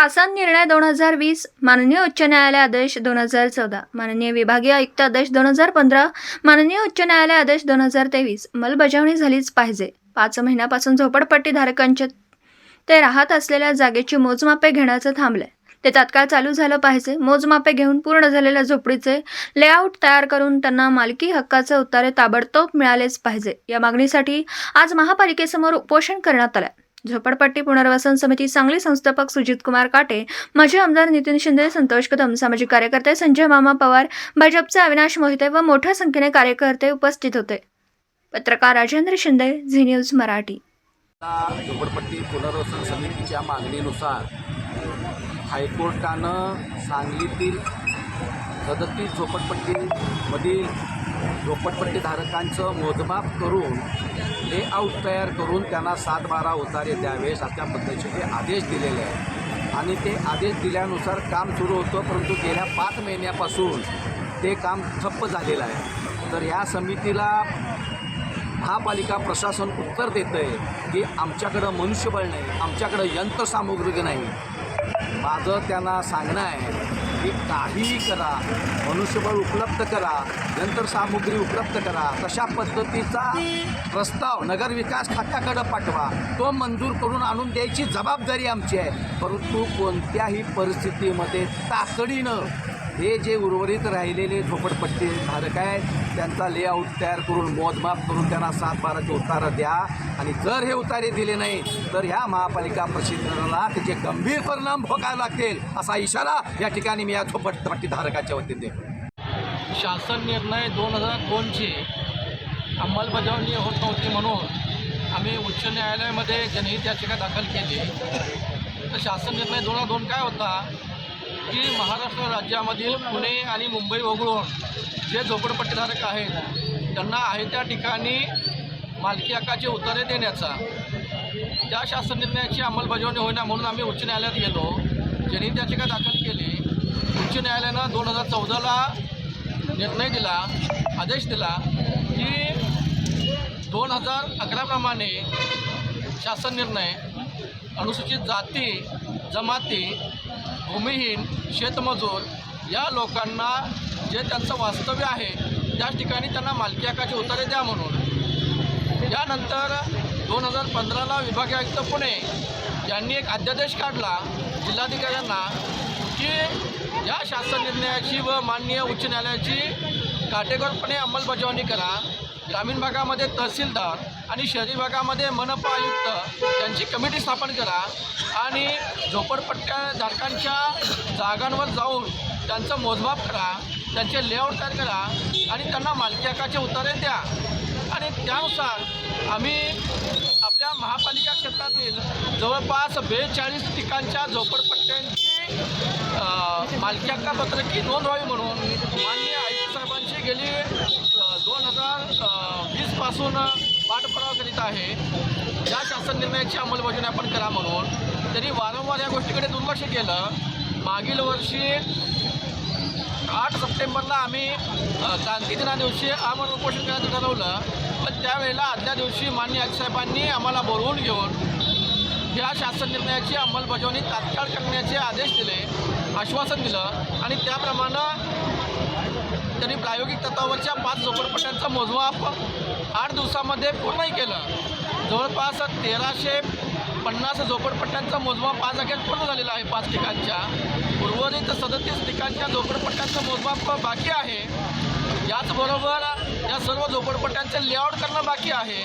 शासन निर्णय दोन हजार वीस माननीय उच्च न्यायालय आदेश दोन हजार चौदा माननीय विभागीय आयुक्त आदेश दोन हजार पंधरा माननीय उच्च न्यायालय आदेश दोन हजार तेवीस. अंमलबजावणी झालीच पाहिजे. पाच महिन्यापासून झोपडपट्टी धारकांच्या ते राहत असलेल्या जागेची मोजमापे घेण्याचं थांबलंय. ते तात्काळ चालू झालं पाहिजे. मोजमापे घेऊन पूर्ण झालेल्या झोपडीचे लेआउट तयार करून त्यांना मालकी हक्काचे उतारे ताबडतोब मिळालेच पाहिजे. या मागणीसाठी आज महापालिकेसमोर उपोषण करण्यात आलं झोपडपट्टी पुनर्वसन समिती सांगली संस्थापक सुजित कुमार काटे माजी आमदार नितीन शिंदे संतोष कदम सामाजिक कार्यकर्ते संजय मामा पवार भाजपचे अविनाश मोहिते व मोठ्या संख्येने कार्यकर्ते उपस्थित होते. पत्रकार राजेंद्र शिंदे झी न्यूज मराठी. झोपडपट्टी पुनर्वसन समितीच्या मागणीनुसार हायकोर्टानं सांगलीतील सदतीस झोपडपट्टीमधील झोपटपट्टीधारकांचं मोजमाप करून लेआउट तयार करून त्यांना सात बारा उतारे द्यावेस अशा पद्धतीचे आदेश दिलेले आहेत. आणि ते आदेश दिल्यानुसार काम सुरू होतं परंतु गेल्या पाच महिन्यापासून ते काम ठप्प झालेलं आहे. तर या समितीला महापालिका प्रशासन उत्तर देतं आहे की आमच्याकडं मनुष्यबळ नाही आमच्याकडं यंत्रसामुग्री नाही. माझं त्यांना सांगणं आहे की काहीही करा. मनुष्यबळ उपलब्ध करा. यंत्रसामुग्री उपलब्ध करा. तशा पद्धतीचा प्रस्ताव नगरविकास खात्याकडं पाठवा. तो मंजूर करून आणून द्यायची जबाबदारी आमची आहे. परंतु कोणत्याही परिस्थितीमध्ये तातडीनं हे जे उर्वरित राहिलेले झोपडपट्टी धारक आहेत त्यांचा लेआउट तयार करून मोजमाप करून त्यांना सात बाराचे उतारं द्या. आणि जर हे उतारे दिले नाही तर ह्या महापालिका प्रशिक्षणाला त्याचे गंभीर परिणाम भोगायला लागतील असा इशारा या ठिकाणी मी या झोपडपट्टी धारकाच्या वतीने देतो. शासन निर्णय दोन हजार दोनची अंमलबजावणी होत नव्हती म्हणून आम्ही उच्च न्यायालयामध्ये जनहित याचिका दाखल केली. तर शासन निर्णय दोन हजार दोन काय होता? की महाराष्ट्र राज्यामधील पुणे आणि मुंबई वगळून जे झोपडपट्टीधारक आहेत त्यांना आहे त्या ठिकाणी मालकी हक्काचे उतारे देण्याचा. त्या शासन निर्णयाची अंमलबजावणी होईना म्हणून आम्ही उच्च न्यायालयात गेलो. ज्यांनी याचिका दाखल केली. उच्च न्यायालयानं दोन हजार चौदाला निर्णय दिला आदेश दिला की दोन हजार अकराप्रमाणे शासन निर्णय अनुसूचित जाती जमाती भूमिहीन शेतमजूर या लोकांना जे त्यांचं वास्तव्य आहे त्याच ठिकाणी त्यांना मालकी हक्काचे उतारे द्या म्हणून. यानंतर दोन हजार पंधराला विभागीय आयुक्त पुणे यांनी एक अध्यादेश काढला जिल्हाधिकाऱ्यांना की या शासन निर्णयाची व माननीय उच्च न्यायालयाची काटेकोरपणे अंमलबजावणी करा. ग्रामीण भागामध्ये तहसीलदार आणि शहरी भागामध्ये मनपा आयुक्त यांची कमिटी स्थापन करा आणि झोपडपट्ट्या धारकांच्या जागांवर जाऊन त्यांचं मोजमाप करा त्यांचे लेआउट तयार करा आणि त्यांना मालकी हक्काचे उतारे द्या. आणि त्यानुसार आम्ही आपल्या महापालिका क्षेत्रातील जवळपास बेचाळीस ठिकाणच्या झोपडपट्ट्यांची मालकी हक्का पत्रकी नोंद व्हावी म्हणून माननीय आयुक्त साहेबांची गेली दोन हजार वीसपासून पाठपुरावा करीत आहे. या शासन निर्णयाची अंमलबजावणी आपण करा म्हणून त्यांनी वारंवार या गोष्टीकडे दुर्लक्ष केलं. मागील वर्षी आठ सप्टेंबरला आम्ही क्रांती दिना दिवशी आमरण उपोषण करायचं ठरवलं. पण त्यावेळेला आदल्या दिवशी मान्य साहेबांनी आम्हाला बोलवून घेऊन या शासन निर्णयाची अंमलबजावणी तात्काळ करण्याचे आदेश दिले आश्वासन दिलं. आणि त्याप्रमाणे त्यांनी प्रायोगिक तत्वावरच्या पाच झोपडपट्ट्यांचा मोजमाप आठ दिवसामध्ये पूर्णही केलं. जवळपास तेराशे पन्नास झोपडपट्ट्यांचा मोजमाप आज अखेर पूर्ण झालेलं आहे पाच ठिकाणच्या. उर्वरित सदतीस ठिकाणच्या झोपडपट्ट्यांचं मोजमाप बाकी आहे. याचबरोबर या सर्व झोपडपट्ट्यांचे लेआउट करणं बाकी आहे.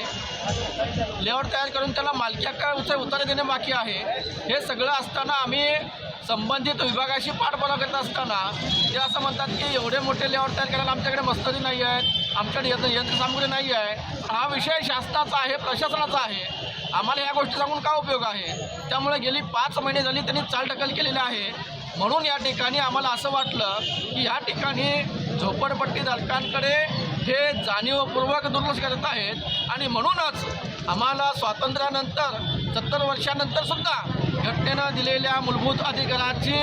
लेआउट तयार करून त्याला मालकी का उतारे उतारे देणे बाकी आहे. हे सगळं असताना आम्ही संबंधित विभागाशी पाठपुरावा करत असताना ते असं म्हणतात की एवढे मोठे लेआउट तयार करायला आमच्याकडे मस्तरी नाही आहेत. आमच्याकडे यंत्र यंत्रसामुग्री नाही आहे. हा विषय शासनाचा आहे प्रशासनाचा आहे. आम्हाला या गोष्टी सांगून का उपयोग आहे? त्यामुळे गेली पाच महिने झाली त्यांनी चालढकल केलेली आहे. म्हणून या ठिकाणी आम्हाला असं वाटलं की या ठिकाणी झोपडपट्टी धारकांकडे हे जाणीवपूर्वक दुर्लक्ष करत आहेत. आणि म्हणूनच आम्हाला स्वातंत्र्यानंतर सत्तर वर्षानंतरसुद्धा घटनेनं दिलेल्या मूलभूत अधिकाराची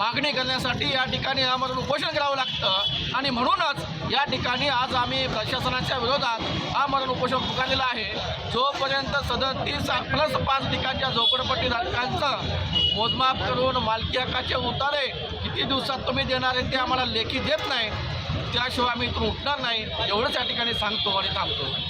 मागणी करण्यासाठी या ठिकाणी आम्हाला उपोषण करावं लागतं. आणि म्हणूनच या ठिकाणी आज आम्ही प्रशासनाच्या विरोधात आमरण उपोषण पुकारलेलं आहे. जोपर्यंत सदतीस प्लस पाच ठिकाणच्या झोपडपट्टी धारकांचं मोजमाप करून मालकी हक्काचे उतारे किती दिवसात तुम्ही देणार आहे ते आम्हाला लेखी देत नाही. त्याशिवाय आम्ही इथून उठणार नाही. एवढंच या ठिकाणी सांगतो आणि थांबतो.